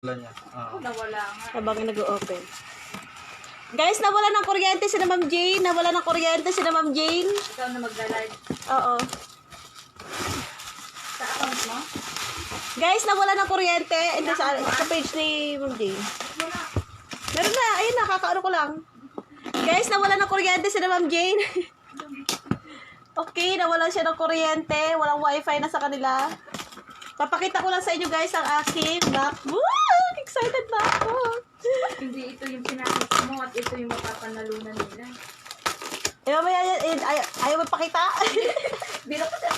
Wala niya. Oo. Nawala nga. Habang nag-open. Guys, nawala ng kuryente si na Ma'am Jane. Nawala ng kuryente si na Ma'am Jane. Ikaw na magla-live. Oo. Sa account mo? Guys, nawala ng kuryente. Ito sa, sa page ni Ma'am Jane. Meron na. Ayun na, kakaano ko lang. Guys, nawala ng kuryente si na Ma'am Jane. okay, nawala siya ng kuryente. Walang wifi na sa kanila. Papakita ko lang sa inyo guys ang aking MacBook. Excited na ako. Hindi ito yung pinakita mo at ito yung mapapanalunan nila. Eh, mamaya yan. Eh, ay, ayaw mo pakita. Biro ko sa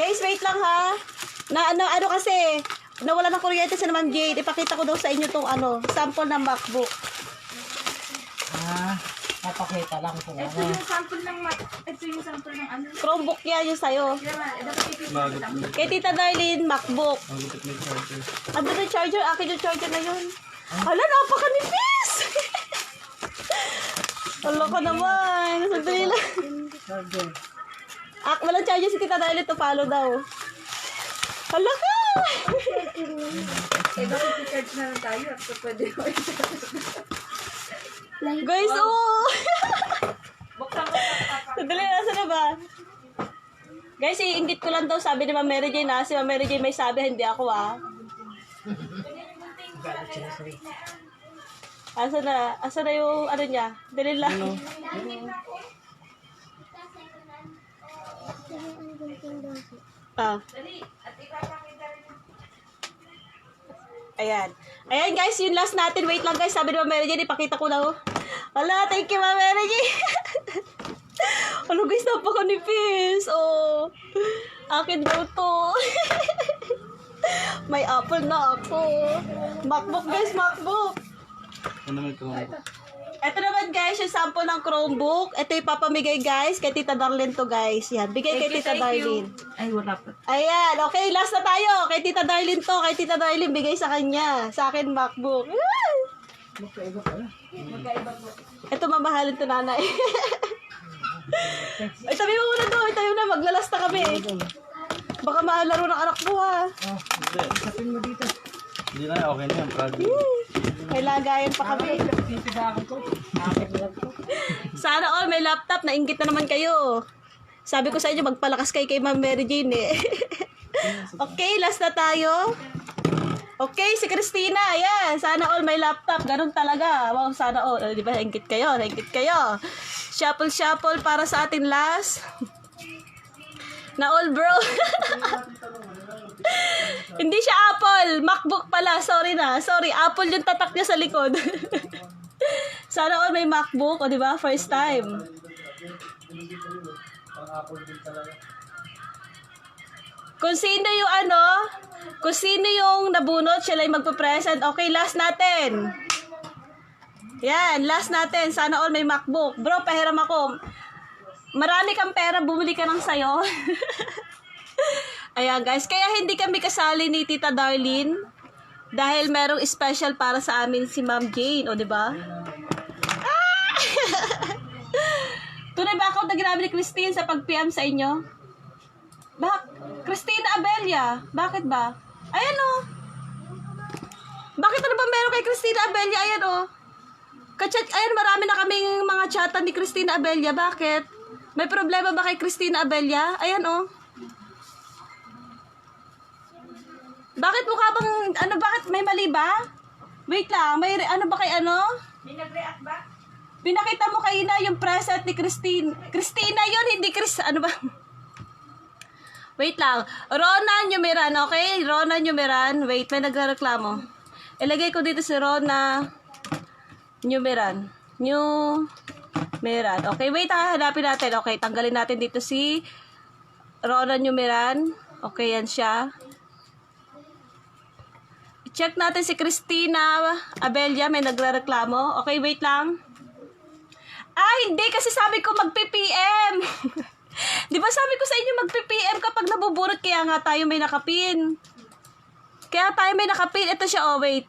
guys, wait lang ha. Na, ano, ano kasi, nawala ng kuryente si na Ma'am Jade. Ipakita ko daw sa inyo tong ano, sample ng MacBook. Ah, napakita lang kung Ito ano. yung sample ng mat. Ito yung sample ng ano. Chromebook yan yung sa'yo. Bagot lang. mo. Kay Tita Darlene, MacBook. Ang gupit charger. Ano yung charger? Akin yung charger na yun. Hala, napakanipis! Hala ka naman. Sandali lang. Charger. Ah, walang charger si Tita Darlene to follow daw. Hala ka! Eh, bakit i-charge na lang tayo at pwede mo Guys, oh! Buksan mo sa Sandali, nasa na ba? Guys, iingit ko lang daw sabi ni Ma'am Mary Jane na si Ma'am Mary Jane may sabi, hindi ako ah. Asa na, asa na yung ano niya? Dali lang. Ah. Ayan. Ayan guys, yung last natin. Wait lang guys. Sabi ni Ma'am Mary Jane, ipakita ko na oh. Wala, thank you Ma'am Jane. ano guys, napakanipis. Oh. Akin daw to. May apple na ako. Macbook guys, Macbook. Ano may Chromebook? Ito naman guys, yung sample ng Chromebook. Ito yung papamigay guys kay Tita Darlene to guys. Yan, bigay kay Tita Darlene. Ay, wala pa. Ayan, okay, last na tayo. Kay Tita Darlene to. Kay Tita Darlene, bigay sa kanya. Sa akin, MacBook. Ah! Ito, mamahalin to nanay. Ay, sabi mo muna doon. Tayo na, maglalas na kami. Baka maalaro ng anak mo ha. Hindi. Sapin mo dito. Hindi na, okay na yan. Project. May lagayan pa kami. Ko. Sana all may laptop. Nainggit na naman kayo. Sabi ko sa inyo, magpalakas kayo kay Ma'am Mary Jane eh. okay, last na tayo. Okay, si Christina, ayan. Sana all may laptop. Ganun talaga. Wow, sana all. Oh, di ba, nainggit kayo, nainggit kayo. Shuffle, shuffle para sa atin last. Na all bro. Hindi siya Apple. MacBook pala. Sorry na. Sorry. Apple yung tatak niya sa likod. Sana all may MacBook. O, di ba? First time. Kung sino yung ano, kung sino yung nabunot, siya lang magpa-present. Okay, last natin. Yan, last natin. Sana all may MacBook. Bro, pahiram ako. Marami kang pera, bumili ka ng sayo. Ayan guys, kaya hindi kami kasali ni Tita Darlene dahil merong special para sa amin si Ma'am Jane, o di ba? Ah! Tunay ba ako na grabe ni Christine sa pag-PM sa inyo? Bak Christina Abelia, bakit ba? Ayan o. Bakit ano ba meron kay Christina Abelia? Ayan o. Kachat, ayan marami na kaming mga chatan ni Christina Abelia. Bakit? May problema ba kay Christina Abelia? Ayan o. Bakit mukha bang, ano, bakit may mali ba? Wait lang, may, ano ba kay ano? May nag-react ba? Pinakita mo kayo na yung present ni Christine. Christina yon hindi Chris, ano ba? Wait lang. Rona Numeran, okay? Rona Numeran. Wait, may nagreklamo. Ilagay ko dito si Rona Numeran. Numeran. Okay, wait ha. Hanapin natin. Okay, tanggalin natin dito si Rona Numeran. Okay, yan siya. Check natin si Christina Abelia. May nagreklamo. Okay, wait lang. Ah, hindi. Kasi sabi ko magpi-PM. Di ba sabi ko sa inyo magpi-PM kapag nabubunot kaya nga tayo may nakapin. Kaya tayo may nakapin. Ito siya, oh wait.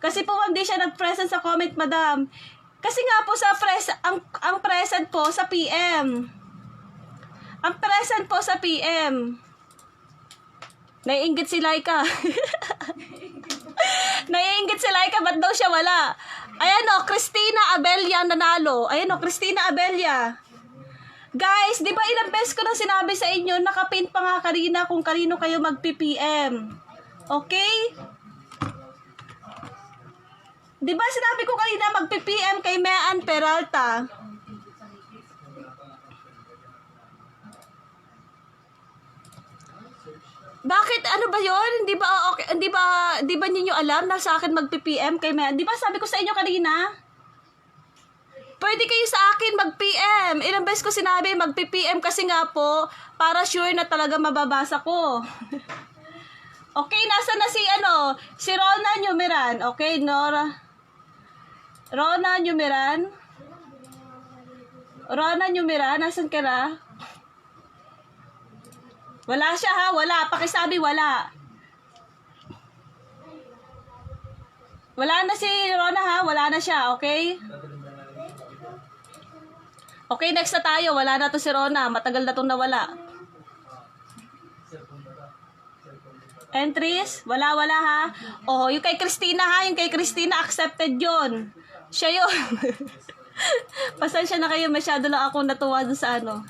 Kasi po hindi siya nag-present sa comment, madam. Kasi nga po sa pres ang ang present po sa PM. Ang present po sa PM. Naiingit si Laika. Naiingit si Laika, ba't daw siya wala? Ayan o, Christina Abelia nanalo. Ayan o, Christina Abelia. Guys, di ba ilang beses ko na sinabi sa inyo, nakapin pa nga kanina kung kanino kayo mag-PPM. Okay? Di ba sinabi ko kanina mag-PPM kay Mean Peralta? Bakit ano ba 'yon? Hindi ba okay, hindi ba hindi ba niyo alam na sa akin mag-PPM kay Mean? Di ba sabi ko sa inyo kanina? Pwede kayo sa akin mag-PM. Ilang beses ko sinabi mag-PPM kasi nga po para sure na talaga mababasa ko. okay, nasa na si ano, si Rona Numeran. Okay, Nora. Rona Numeran. Rona Numeran, nasan ka na? Wala siya ha, wala. Pakisabi wala. Wala na si Rona ha, wala na siya, okay? Okay, next na tayo. Wala na to si Rona. Matagal na itong nawala. Entries? Wala, wala ha. Oh, yung kay Christina ha. Yung kay Christina, accepted yon. Siya yun. Pasensya na kayo. Masyado lang ako natuwa dun sa ano.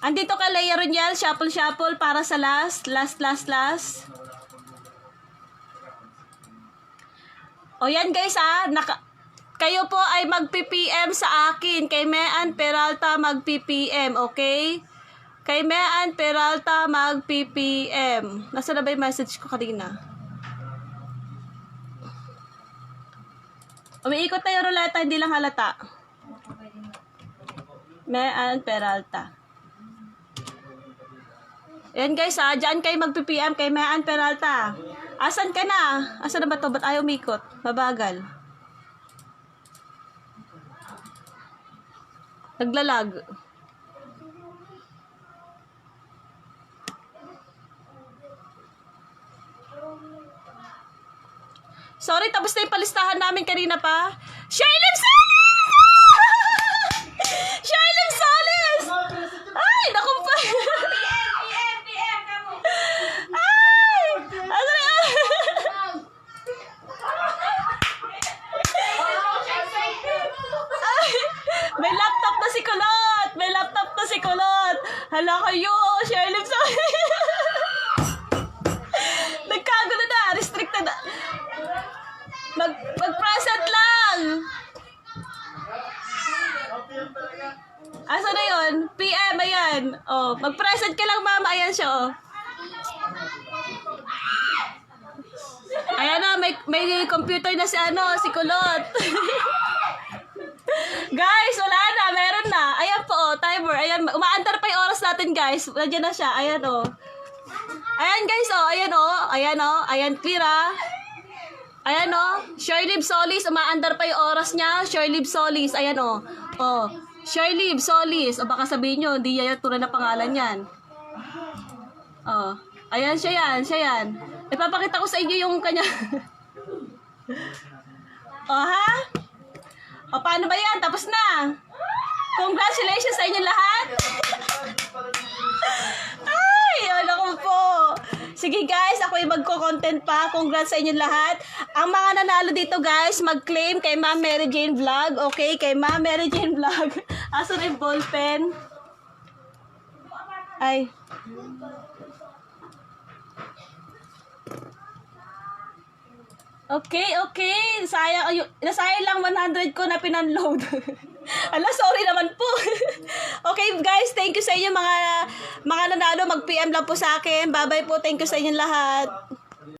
Andito ka, Leia Roniel. Shuffle, shuffle. Para sa last. Last, last, last. O yan guys ha. Naka, kayo po ay mag-PPM sa akin. Kay Mean Peralta mag-PPM, okay? Kay Mean Peralta mag-PPM. Nasa na ba yung message ko kanina? Umiikot tayo ruleta, hindi lang halata. Mean Peralta. Yan guys ha, dyan kayo mag-PPM kay Mean Peralta. Asan ka na? Asan na ba to? Ba't ayaw umikot? Mabagal. Naglalag. Sorry, tapos na yung palistahan namin kanina pa. Shailem Solis! Shailem Solis! Ay, naku pa. PM, PM, kamo. Ay! Ano na Ay! May laptop na si Kulot! May laptop na si Kulot! Hala kayo! Shailem Solis! Nagkagulo na! Restricted na! Mag, mag-present lang! Asa na yun? PM, ayan. Oh, mag-present ka lang, mama. Ayan siya, oh. Ayan na, may, may computer na si ano, si Kulot. guys, wala na, meron na. Ayan po, oh, timer. Ayan, umaandar pa yung oras natin, guys. Nandiyan na siya, ayan, oh. Ayan, guys, oh, ayan, oh. Ayan, oh. Ayan, clear, ah. Ayan, oh. Shirley Solis, umaandar pa yung oras niya. Shirley Solis, ayan, oh. Oh. Shirley Solis. O baka sabihin nyo, hindi yan yung tunay na pangalan yan. Oh. Ayan, siya yan, siya yan. Ipapakita ko sa inyo yung kanya. oh, ha? O, paano ba yan? Tapos na. Congratulations sa inyo lahat. Ay, ano ko po. Sige guys, ako yung magko-content pa. Congrats sa inyo lahat. Ang mga nanalo dito guys, mag-claim kay Ma'am Mary Jane Vlog. Okay, kay Ma'am Mary Jane Vlog. Aso na yung ballpen. Ay. Okay, okay. Sayang, ayo, nasayang lang 100 ko na pinanload. Ala, sorry naman po. okay, guys, thank you sa inyo mga mga nanalo. Mag-PM lang po sa akin. Bye-bye po. Thank you sa inyo lahat.